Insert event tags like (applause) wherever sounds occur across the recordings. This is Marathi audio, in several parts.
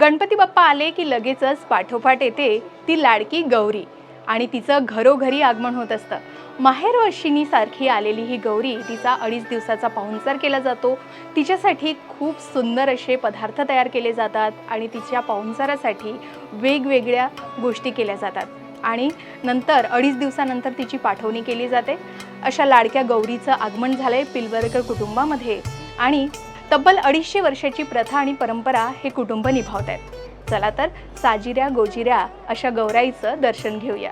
गणपती बाप्पा आले की लगेचच पाठोपाठ येते ती लाडकी गौरी. आणि तिचं घरोघरी आगमन होत असतं. माहेर सारखी आलेली ही गौरी तिचा अडीच दिवसाचा पाहुणचार केला जातो. तिच्यासाठी खूप सुंदर असे पदार्थ तयार केले जातात आणि तिच्या पाहुणचारासाठी वेगवेगळ्या गोष्टी केल्या जातात. आणि नंतर अडीच दिवसानंतर तिची पाठवणी केली जाते. अशा लाडक्या गौरीचं आगमन झालंय पिलवरकर कुटुंबामध्ये. आणि तब्बल अडीचशे वर्षाची प्रथा आणि परंपरा हे कुटुंब निभावत आहेत. चला तर साजिऱ्या गोजिऱ्या अशा गौराईचं दर्शन घेऊया.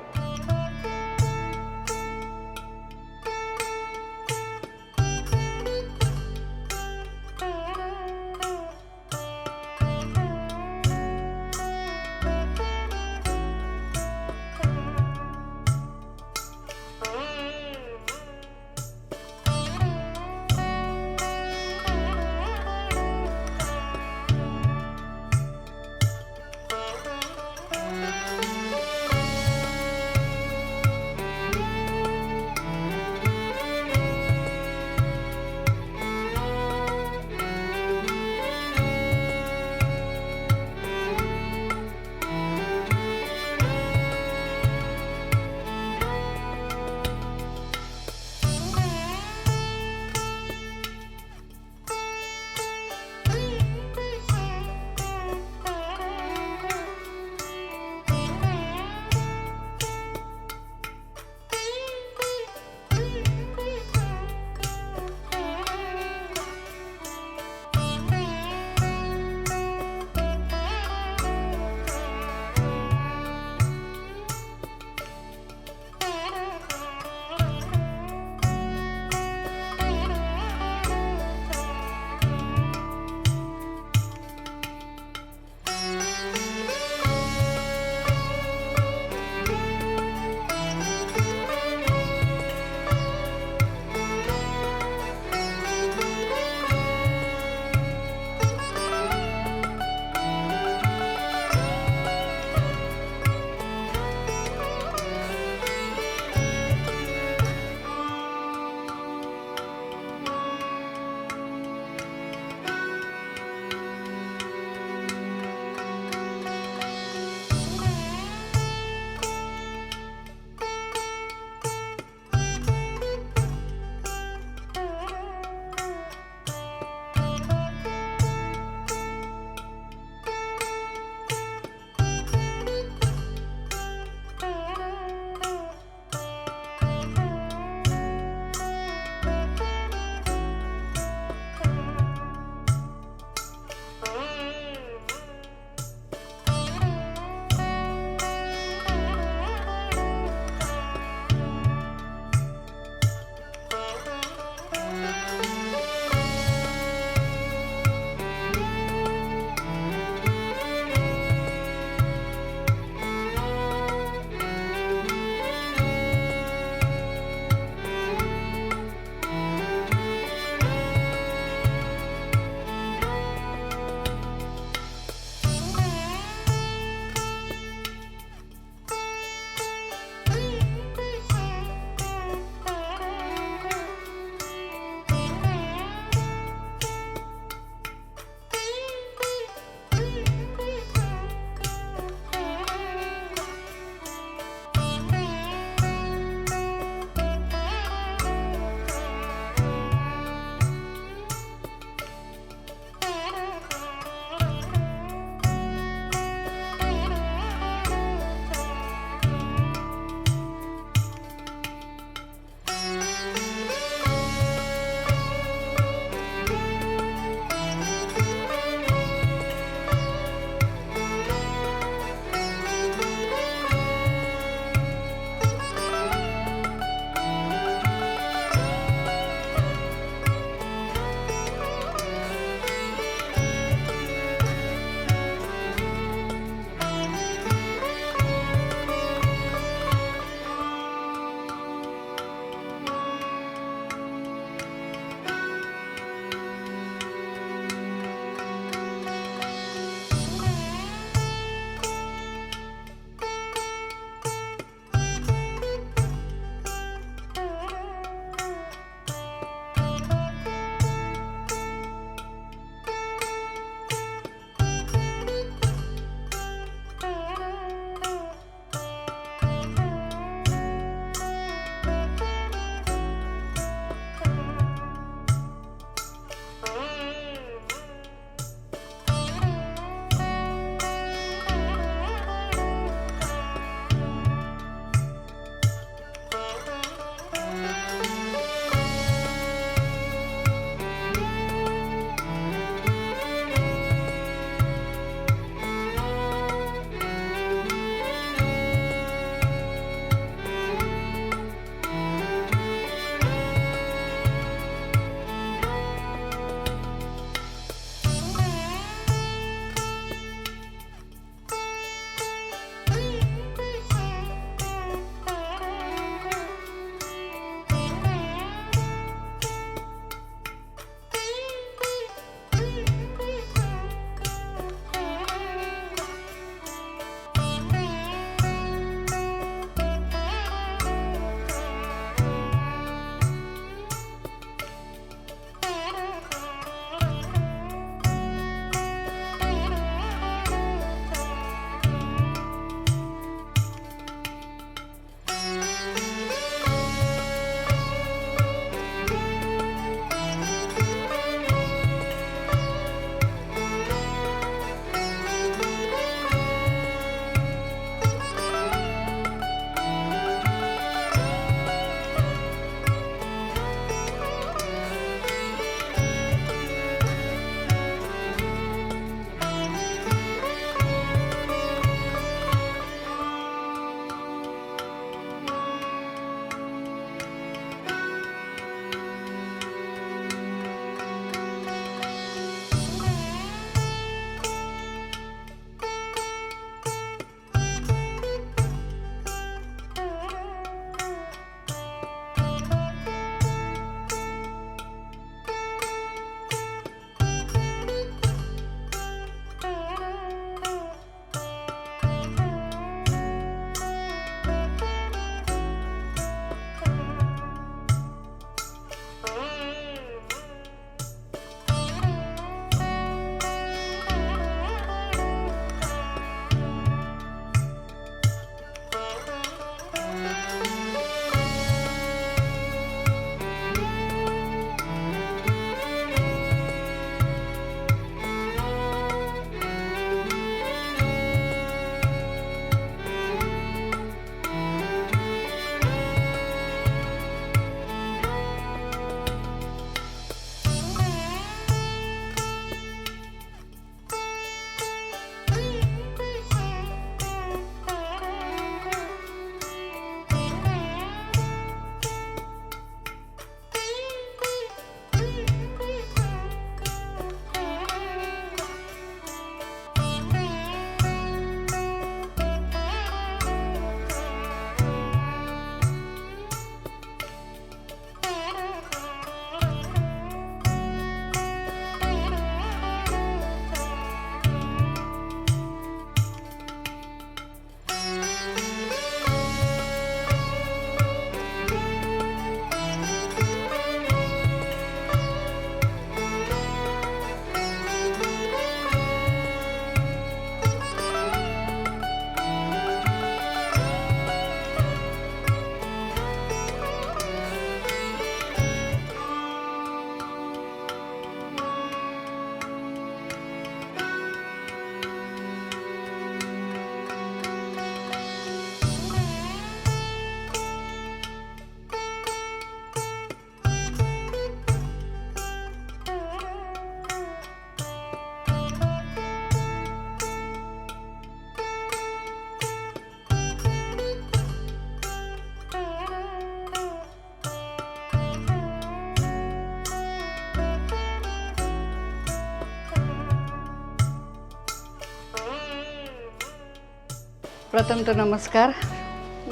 प्रथम तर नमस्कार.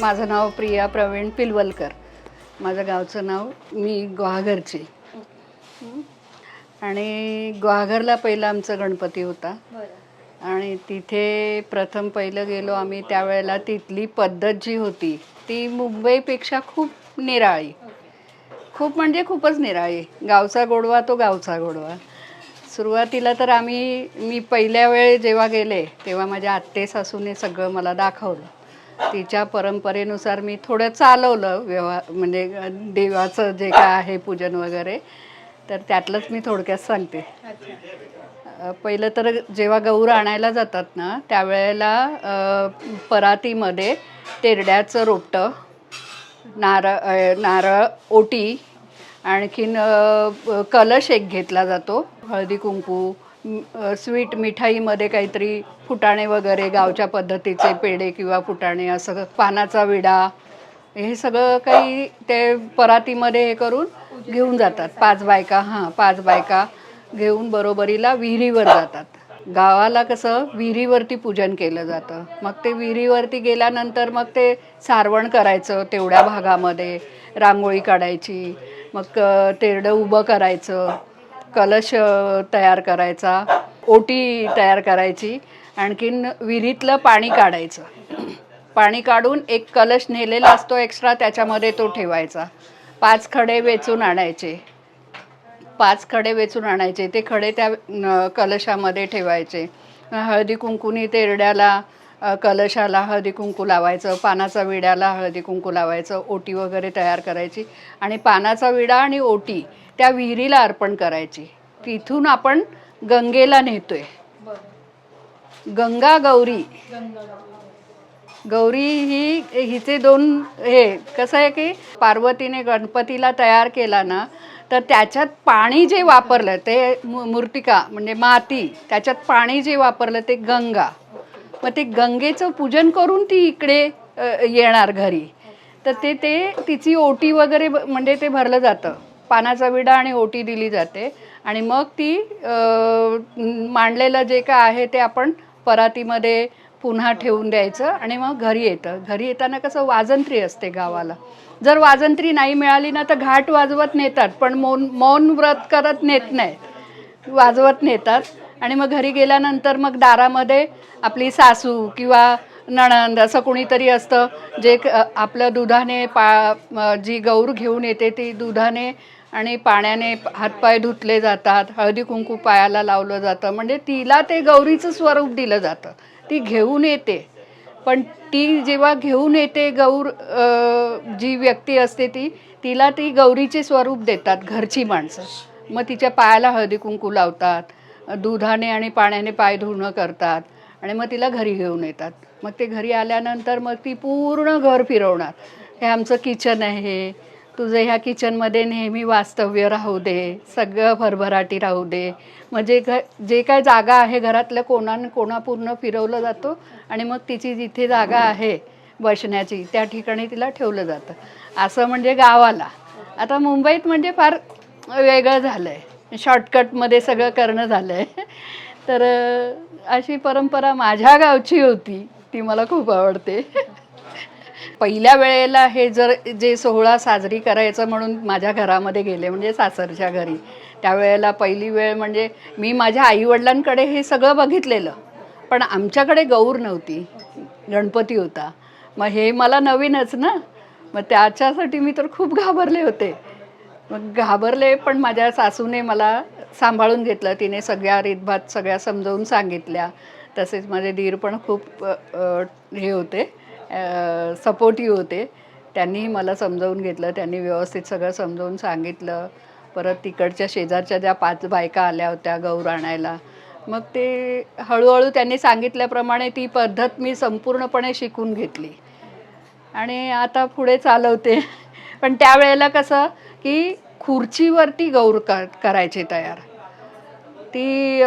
माझं नाव प्रिया प्रवीण पिलवलकर. माझं गावचं नाव मी गुहागरची. आणि गुहागरला पहिला आमचा गणपती होता. आणि तिथे प्रथम पहिलं गेलो आम्ही त्यावेळेला तिथली पद्धत जी होती ती मुंबईपेक्षा खूप निराळी. खूप म्हणजे खूपच निराळी. गावचा गोडवा तो गावचा गोडवा. सुरुवातीला तर आम्ही मी पहिल्या वेळे जेव्हा गेले तेव्हा माझ्या आत्ते सासूने सगळं मला दाखवलं. तिच्या परंपरेनुसार मी थोडं चालवलं व्यवहार म्हणजे देवाचं जे काय आहे पूजन वगैरे तर त्यातलंच मी थोडक्यात सांगते. पहिलं तर जेव्हा गौर आणायला जातात ना त्यावेळेला परातीमध्ये तेरड्याचं रोपटं नारळ नारळ ओटी आणखीन कलश एक घेतला जातो. हळदी कुंकू स्वीट मिठाईमध्ये काहीतरी फुटाणे वगैरे गावच्या पद्धतीचे पेढे किंवा फुटाणे असं पानाचा विडा हे सगळं काही ते परातीमध्ये हे करून घेऊन जातात. पाच बायका हां पाच बायका घेऊन बरोबरीला विहिरीवर जातात. गावाला कसं विहिरीवरती पूजन केलं जातं. मग ते विहिरीवरती गेल्यानंतर मग ते सारवण करायचं तेवढ्या भागामध्ये रांगोळी काढायची. मग तेरडं उभं करायचं कलश तयार करायचा ओटी तयार करायची आणखीन विहिरीतलं पाणी काढायचं. पाणी काढून एक कलश नेलेला असतो एक्स्ट्रा त्याच्यामध्ये तो ठेवायचा. पाच खडे वेचून आणायचे. पाच खडे वेचून आणायचे. ते खडे त्या कलशामध्ये ठेवायचे. हळदी कुंकुनी तेरड्याला कलशाला हळदी कुंकू लावायचं पानाचा विड्याला हळदी कुंकू लावायचं ओटी वगैरे तयार करायची आणि पानाचा विडा आणि ओटी त्या विहिरीला अर्पण करायची. तिथून आपण गंगेला नेतोय. गंगा गौरी. गौरी ही हिचे दोन हे कसं आहे की पार्वतीने गणपतीला तयार केला ना तर त्याच्यात पाणी जे वापरलं ते मूर्तिका म्हणजे माती त्याच्यात पाणी जे वापरलं ते गंगा. मग ते गंगेचं पूजन करून ती इकडे येणार घरी. तर ते ते तिची ओटी वगैरे ब- म्हणजे ते भरलं जातं. पानाचा विडा आणि ओटी दिली जाते. आणि मग ती मांडलेलं जे काय आहे ते आपण परातीमध्ये पुन्हा ठेवून द्यायचं आणि मग घरी येतं. घरी येताना कसं वाजंत्री असते गावाला. जर वाजंत्री नाही मिळाली ना तर घाट वाजवत नेतात पण मौन मौन व्रत करत नेत नाही वाजवत नेतात. आणि मग घरी गेल्यानंतर मग दारामध्ये आपली सासू किंवा नणंद असं कुणीतरी असतं जे क- आपलं दुधाने पा जी गौर घेऊन येते ती दुधाने आणि पाण्याने हातपाय धुतले जातात हळदी कुंकू पायाला लावलं जातं. म्हणजे तिला ते गौरीचं स्वरूप दिलं जातं. ती घेऊन येते. पण ती जेव्हा घेऊन येते गौर जी व्यक्ती असते ती तिला ती गौरीचे स्वरूप देतात घरची माणसं. मग तिच्या पायाला हळदी कुंकू लावतात. दुधाने आणि पाण्याने पाय धुणं करतात आणि मग तिला घरी घेऊन येतात. मग ते घरी आल्यानंतर मग ती पूर्ण घर फिरवणार. हे आमचं किचन आहे. तुझं ह्या किचनमध्ये नेहमी वास्तव्य राहू दे. सगळं भरभराटी राहू दे. म्हणजे घ जे काय जागा आहे घरातल्या कोणा कोणापूर्ण कोणा पूर्ण फिरवलं जातो आणि मग तिची जिथे जागा आहे बसण्याची त्या ठिकाणी तिला ठेवलं जातं. असं म्हणजे गावाला. आता मुंबईत म्हणजे फार वेगळं झालं आहे शॉर्टकटमध्ये सगळं करणं झालं आहे तर अशी परंपरा माझ्या गावची होती. ती मला खूप आवडते. पहिल्या वेळेला हे जर जे सोहळा साजरी करायचं म्हणून माझ्या घरामध्ये गेले म्हणजे सासरच्या घरी. त्यावेळेला पहिली वेळ म्हणजे मी माझ्या आईवडिलांकडे हे सगळं बघितलेलं. पण आमच्याकडे गौर नव्हती. गणपती होता. मग हे मला नवीनच ना. मग त्याच्यासाठी मी तर खूप घाबरले होते. मग घाबरले पण माझ्या सासूने मला सांभाळून घेतलं. तिने सगळ्या रीतभात सगळ्या समजावून सांगितल्या. तसेच माझे दीर पण खूप हे होते सपोर्टिव्ह होते. त्यांनीही मला समजावून घेतलं त्यांनी व्यवस्थित सगळं समजावून सांगितलं. परत तिकडच्या शेजारच्या ज्या पाच बायका आल्या होत्या गौर आणायला मग ते हळूहळू त्यांनी सांगितल्याप्रमाणे ती पद्धत मी संपूर्णपणे शिकून घेतली. आणि आता पुढे चालवते. पण त्यावेळेला कसं की खुर्चीवरती गौर कर करायची तयार. ती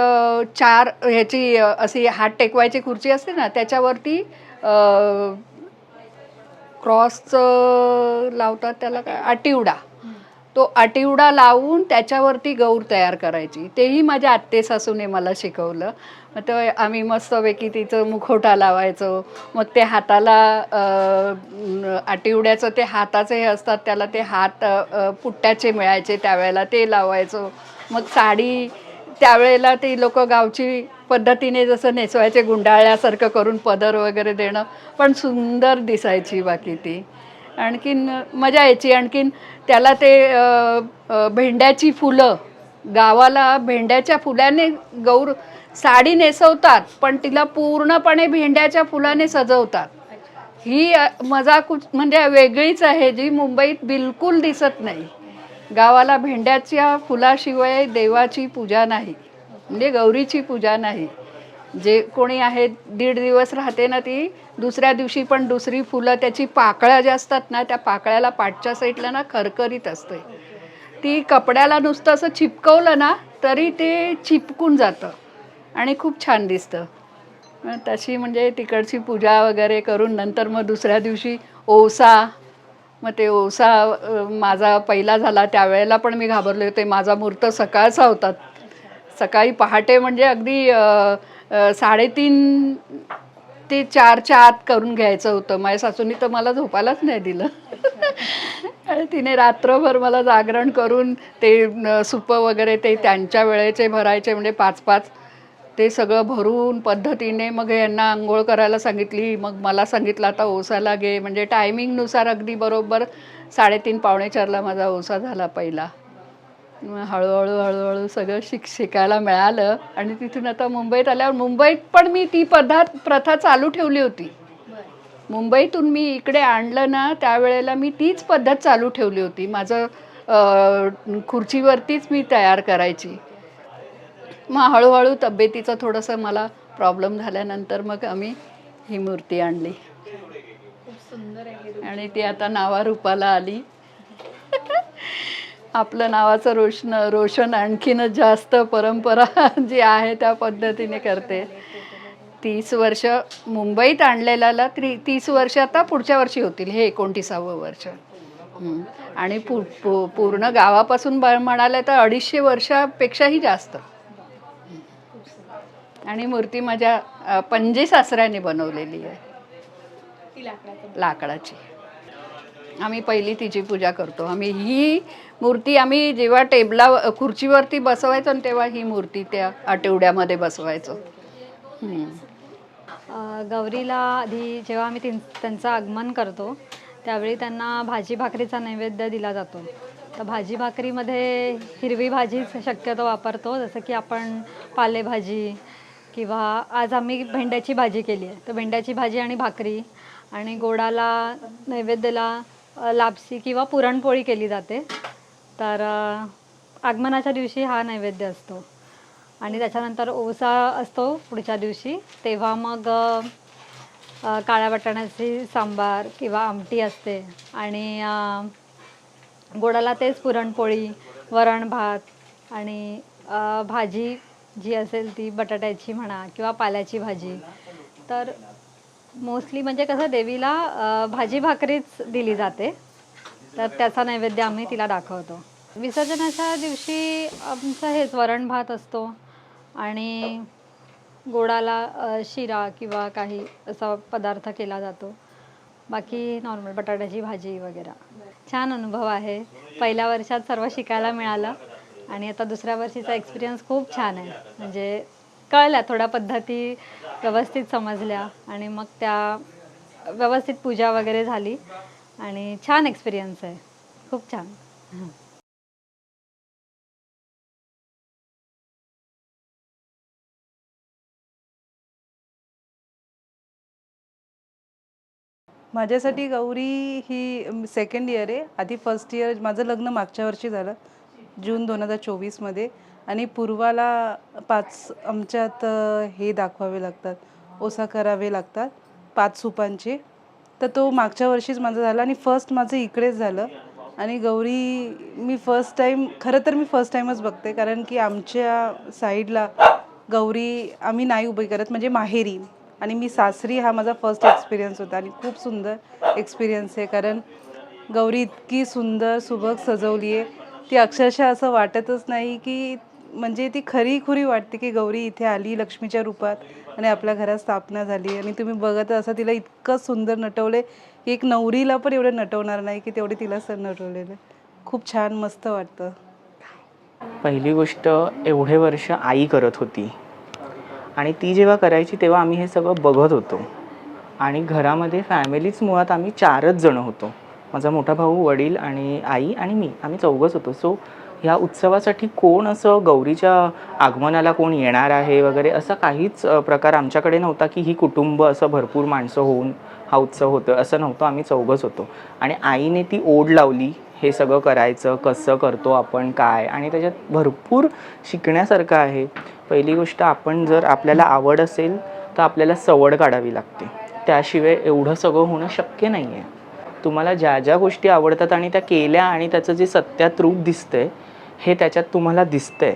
चार ह्याची अशी हात टेकवायची खुर्ची असते ना त्याच्यावरती क्रॉसचं लावतात त्याला काय आटिवडा तो आटिवडा लावून त्याच्यावरती गौर तयार करायची. तेही माझ्या आत्ते सासूने मला शिकवलं. मग तर आम्ही मस्तपैकी तिचं मुखवटा लावायचो. मग ते हाताला आटिवड्याचं ते हाताचे हे असतात त्याला ते हात पुट्ट्याचे मिळायचे त्यावेळेला ते लावायचो. मग साडी त्यावेळेला ती लोक गावची पद्धतीने जसं नेसवायचे गुंडाळ्यासारखं करून पदर वगैरे देणं पण सुंदर दिसायची बाकी ती. आणखीन मजा यायची. आणखीन त्याला ते भेंड्याची फुलं गावाला भेंड्याच्या फुलाने गौर साडी नेसवतात पण तिला पूर्णपणे भेंड्याच्या फुलाने सजवतात. ही मजा कुछ म्हणजे वेगळीच आहे जी मुंबईत बिलकुल दिसत नाही. गावाला भेंड्याच्या फुलाशिवाय देवाची पूजा नाही म्हणजे गौरीची पूजा नाही. जे कोणी आहे दीड दिवस राहते ना ती दुसऱ्या दिवशी पण दुसरी फुलं त्याची पाकळ्या ज्या असतात ना त्या पाकळ्याला पाठच्या साईडला ना खरखरीत असते. ती कपड्याला नुसतं असं चिपकवलं ना तरी ते चिपकून जातं आणि खूप छान दिसतं. तशी म्हणजे तिकडची पूजा वगैरे करून नंतर मग दुसऱ्या दिवशी ओसा मग ते ओसा माझा पहिला झाला त्यावेळेला पण मी घाबरले होते. माझा मुहूर्त सकाळचा होता. सकाळी पहाटे म्हणजे अगदी साडेतीन ते चारच्या आत करून घ्यायचं होतं. माझ्या सासूनी तर मला झोपायलाच नाही दिलं. आणि तिने रात्रभर मला जागरण करून ते सुपं वगैरे ते त्यांच्या वेळेचे भरायचे म्हणजे पाच पाच. ते सगळं भरून पद्धतीने मग यांना आंघोळ करायला सांगितली. मग मला सांगितलं आता ओसाला घे म्हणजे टायमिंगनुसार अगदी बरोबर साडेतीन पावणे चारला माझा ओसा झाला पहिला. मग हळूहळू हळूहळू सगळं शिक शिकायला मिळालं. आणि तिथून आता मुंबईत आल्यावर मुंबईत पण मी ती पद्धत प्रथा चालू ठेवली होती. मुंबईतून मी इकडे आणलं ना त्यावेळेला मी तीच पद्धत चालू ठेवली होती. माझं खुर्चीवरतीच मी तयार करायची. मग हळूहळू तब्येतीचं थोडंसं मला प्रॉब्लेम झाल्यानंतर मग आम्ही ही मूर्ती आणली. खूप सुंदर आहे आणि ती आता नावारूपाला आली. आपलं नावाचं रोशन रोशन आणखीनच जास्त परंपरा (laughs) जी आहे त्या पद्धतीने करते. तीस वर्ष मुंबईत आणलेल्याला त्री तीस वर्ष आता पुढच्या वर्षी होतील हे एकोणतीसावं वर्ष. आणि पू पू पूर्ण गावापासून ब म्हणाले तर अडीचशे वर्षापेक्षाही जास्त. आणि मूर्ती माझ्या अ, पणजी सासऱ्याने बनवलेली आहे. लाकडाची. आम्ही पहिली तिची पूजा करतो. आम्ही ही मूर्ती आम्ही जेव्हा टेबला खुर्चीवरती बसवायचो ना तेव्हा ही मूर्ती त्या आठवड्यामध्ये बसवायचो. गौरीला आधी जेव्हा आम्ही त्यांचं आगमन करतो त्यावेळी त्यांना भाजी भाकरीचा नैवेद्य दिला जातो. तर भाजी भाकरीमध्ये हिरवी भाजी शक्यतो वापरतो जसं की आपण पालेभाजी किंवा आज आम्ही भेंड्याची भाजी केली आहे. तर भेंड्याची भाजी आणि भाकरी आणि गोडाला नैवेद्याला लापसी किंवा पुरणपोळी केली जाते. तर आगमनाच्या दिवशी हा नैवेद्य असतो. आणि त्याच्यानंतर ओसा असतो पुढच्या दिवशी. तेव्हा मग काळ्या वाटाण्याची सांबार किंवा आमटी असते. आणि गोडाला तेच पुरणपोळी वरण भात आणि भाजी जी असेल ती बटाट्याची म्हणा किंवा पाल्याची भाजी. तर मोस्टली म्हणजे कसं देवीला भाजी भाकरीच दिली जाते. तर त्याचा नैवेद्य आम्ही तिला दाखवतो. विसर्जनाच्या दिवशी आमचं हेच वरण भात असतो आणि गोडाला शिरा किंवा काही असा पदार्थ केला जातो. बाकी नॉर्मल बटाट्याची भाजी वगैरे. छान अनुभव आहे. पहिल्या वर्षात सर्व शिकायला मिळालं आणि आता दुसऱ्या वर्षीचा एक्सपिरियन्स खूप छान आहे. म्हणजे कळल्या थोड्या पद्धती व्यवस्थित समजल्या आणि मग त्या व्यवस्थित पूजा वगैरे झाली आणि छान एक्सपिरियन्स आहे. खूप छान. माझ्यासाठी गौरी ही सेकंड इयर आहे. आधी फर्स्ट इयर माझं लग्न मागच्या वर्षी झालं जून दोन हजार चोवीसमध्ये. आणि पूर्वाला पाच आमच्यात हे दाखवावे लागतात. ओसा करावे लागतात. पाच सुपांचे. तर तो मागच्या वर्षीच माझा झाला आणि फर्स्ट माझं इकडेच झालं. आणि गौरी मी फर्स्ट टाईम खरं तर मी फर्स्ट टाईमच बघते. कारण की आमच्या साईडला गौरी आम्ही नाही उभी करत. म्हणजे माहेरी. आणि मी सासरी हा माझा फर्स्ट एक्सपिरियन्स होता. आणि खूप सुंदर एक्सपिरियन्स आहे. कारण गौरी इतकी सुंदर सुबक सजवली आहे ती अक्षरशः असं वाटतच नाही की म्हणजे ती खरी खुरी वाटते की गौरी इथे आली लक्ष्मीच्या रूपात आणि आपल्या घरात स्थापना झाली आणि तुम्ही बघत असं तिला इतकं सुंदर नटवले की एक नवरीला पण एवढं नटवणार नाही की तेवढे तिला सण नटवलेलं. खूप छान मस्त वाटतं. पहिली गोष्ट एवढे वर्ष आई करत होती. आणि ती जेव्हा करायची तेव्हा आम्ही हे सगळं बघत होतो. आणि घरामध्ये फॅमिलीच मुळात आम्ही चारच जण होतो. माझा मोठा भाऊ वडील आणि आई आणि मी. आम्ही चौघच होतो. सो ह्या उत्सवासाठी कोण असं गौरीच्या आगमनाला कोण येणार आहे वगैरे असा काहीच प्रकार आमच्याकडे नव्हता की ही कुटुंब असं भरपूर माणसं होऊन हा उत्सव होतो असं नव्हतं. आम्ही चौघच होतो. आणि आईने ती ओढ लावली हे सगळं करायचं कसं करतो आपण काय? आणि त्याच्यात भरपूर शिकण्यासारखं आहे. पहिली गोष्ट आपण जर आपल्याला आवड असेल तर आपल्याला सवड काढावी लागते. त्याशिवाय एवढं सगळं होणं शक्य नाही आहे तुम्हाला ज्या ज्या गोष्टी आवडतात आणि त्या केल्या आणि त्याचं जे सत्यात रूप दिसतंय हे त्याच्यात तुम्हाला दिसतंय.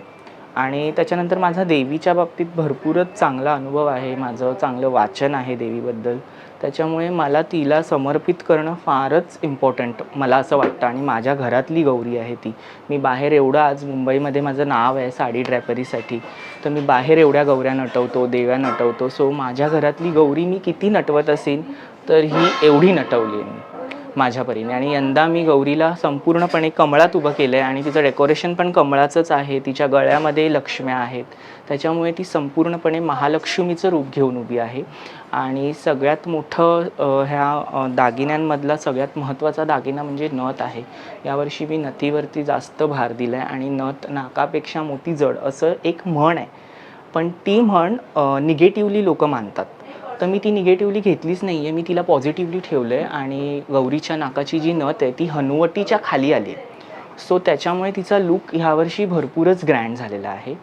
आणि त्याच्यानंतर माझा देवीच्या बाबतीत भरपूरच चांगला अनुभव आहे. माझं चांगलं वाचन आहे देवीबद्दल. त्याच्यामुळे मला तिला समर्पित करणं फारच इम्पॉर्टंट मला असं वाटतं. आणि माझ्या घरातली गौरी आहे ती. मी बाहेर एवढं आज मुंबईमध्ये माझं नाव आहे साडी ड्रॅपरीसाठी. तर मी बाहेर एवढ्या गौऱ्या नटवतो देव्या नटवतो. सो माझ्या घरातली गौरी मी किती नटवत असेल तर ही एवढी नटवली आहे मी. माझ्या परीने. आणि यंदा मी गौरीला संपूर्णपणे कमळात उभं केलं आहे आणि तिचं डेकोरेशन पण कमळाचंच आहे. तिच्या गळ्यामध्ये लक्ष्म्या आहेत. त्याच्यामुळे ती संपूर्णपणे महालक्ष्मीचं रूप घेऊन उभी आहे. आणि सगळ्यात मोठं ह्या दागिन्यांमधला सगळ्यात महत्त्वाचा दागिना म्हणजे नथ आहे. यावर्षी मी नथीवरती जास्त भार दिला आहे आणि नथ नाकापेक्षा मोती जड असं एक म्हण आहे. पण ती म्हण निगेटिव्हली लोक मानतात. तर मी ती निगेटिव्हली घेतलीच नाही आहे मी तिला पॉझिटिव्हली ठेवलं आहे आणि गौरीच्या नाकाची जी नथ आहे ती हनुवटीच्या खाली आली आहे. सो त्याच्यामुळे तिचा लुक ह्यावर्षी भरपूरच ग्रँड झालेला आहे.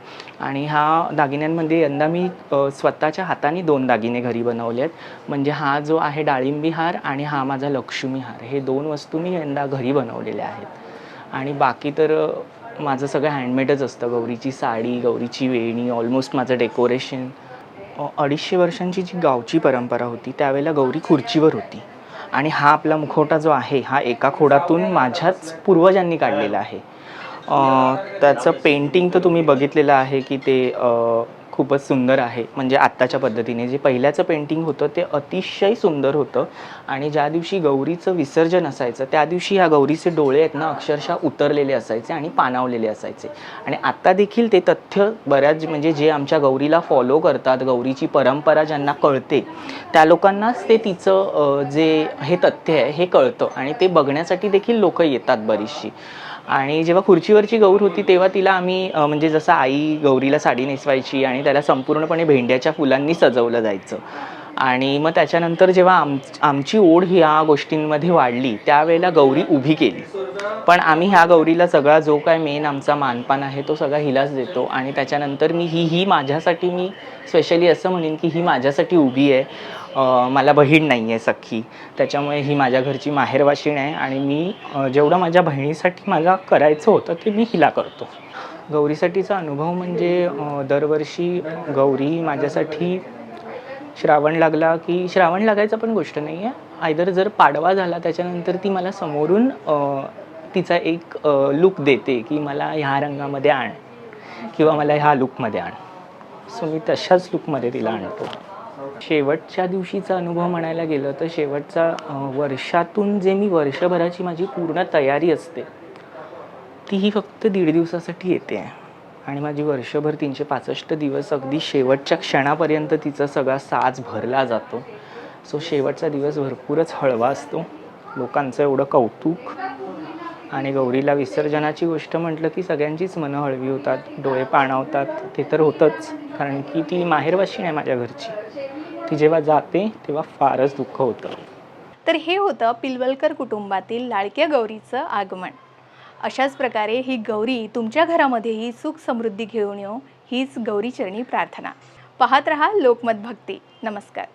आणि हा दागिन्यांमध्ये यंदा मी स्वतःच्या हाताने दोन दागिने घरी बनवले आहेत. म्हणजे हा जो आहे डाळिंबी हार आणि हा माझा लक्ष्मी हार. हे दोन वस्तू मी यंदा घरी बनवलेल्या आहेत. आणि बाकी तर माझं सगळं हँडमेडच असतं. गौरीची साडी गौरीची वेणी ऑलमोस्ट माझं डेकोरेशन अडीचशे वर्षांची जी गावची परंपरा होती त्यावेळेला गौरी खुर्चीवर होती. आणि हा आपला मुखवटा जो आहे हा एका खोडातून माझ्याच पूर्वजांनी काढलेला आहे. त्याचं पेंटिंग तर तुम्ही बघितलेलं आहे की ते खूपच सुंदर आहे. म्हणजे आत्ताच्या पद्धतीने जे पहिल्याचं पेंटिंग होतं ते अतिशय सुंदर होतं. आणि ज्या दिवशी गौरीचं विसर्जन असायचं त्या दिवशी ह्या गौरीचे डोळे आहेत ना अक्षरशः उतरलेले असायचे आणि पानावलेले असायचे. आणि आत्ता देखील ते तथ्य बऱ्याच म्हणजे जे आमच्या गौरीला फॉलो करतात गौरीची परंपरा ज्यांना कळते त्या लोकांनाच ते तिचं जे हे तथ्य आहे हे कळतं. आणि ते बघण्यासाठी देखील लोक येतात बरीचशी. आणि जेव्हा खुर्चीवरची गौर होती तेव्हा तिला आम्ही म्हणजे जसं आई गौरीला साडी नेसवायची आणि त्याला संपूर्णपणे भेंड्याच्या फुलांनी सजवलं जायचं. आणि मग त्याच्यानंतर जेव्हा आम आमची ओढ ह्या गोष्टींमध्ये वाढली त्यावेळेला गौरी उभी केली. पण आम्ही ह्या गौरीला सगळा जो काय मेन आमचा मानपान आहे तो सगळा हिलाच देतो. आणि त्याच्यानंतर मी ही ही माझ्यासाठी मी स्पेशली असं म्हणेन की ही माझ्यासाठी उभी आहे. मला बहीण नाही आहे सख्खी. त्याच्यामुळे ही माझ्या घरची माहेरवाशीण आहे आणि मी जेवढं माझ्या बहिणीसाठी मला करायचं होतं ते मी हिला करतो. गौरीसाठीचा अनुभव म्हणजे दरवर्षी गौरी माझ्यासाठी श्रावण लागला की श्रावण लागायचा पण गोष्ट नाही आहे आयदर जर पाडवा झाला त्याच्यानंतर ती मला समोरून तिचा एक लुक देते की मला ह्या रंगामध्ये आण किंवा मला ह्या लुकमध्ये आण. सो मी तशाच लुकमध्ये तिला आणतो. शेवटच्या दिवशीचा अनुभव म्हणायला गेलं तर शेवटचा वर्षातून जे मी वर्षभराची माझी पूर्ण तयारी असते ती ही फक्त दीड दिवसासाठी येते. आणि माझी वर्षभर तीनशे पासष्ट दिवस अगदी शेवटच्या क्षणापर्यंत तिचा सगळा साज भरला जातो. सो शेवटचा दिवस भरपूरच हळवा असतो. लोकांचं एवढं कौतुक आणि गौरीला विसर्जनाची गोष्ट म्हटलं की सगळ्यांचीच मनं हळवी होतात डोळे पाणावतात. ते तर होतंच कारण की ती माहेरवाशी आहे माझ्या घरची. ती जेव्हा जाते तेव्हा फारच दुःख होतं. तर हे होतं पिलवलकर कुटुंबातील लाडक्या गौरीचं आगमन. अशाच प्रकारे ही गौरी तुमच्या घरामध्येही सुख समृद्धी घेऊन येऊ हीच गौरीचरणी प्रार्थना. पाहत रहा लोकमत भक्ती. नमस्कार.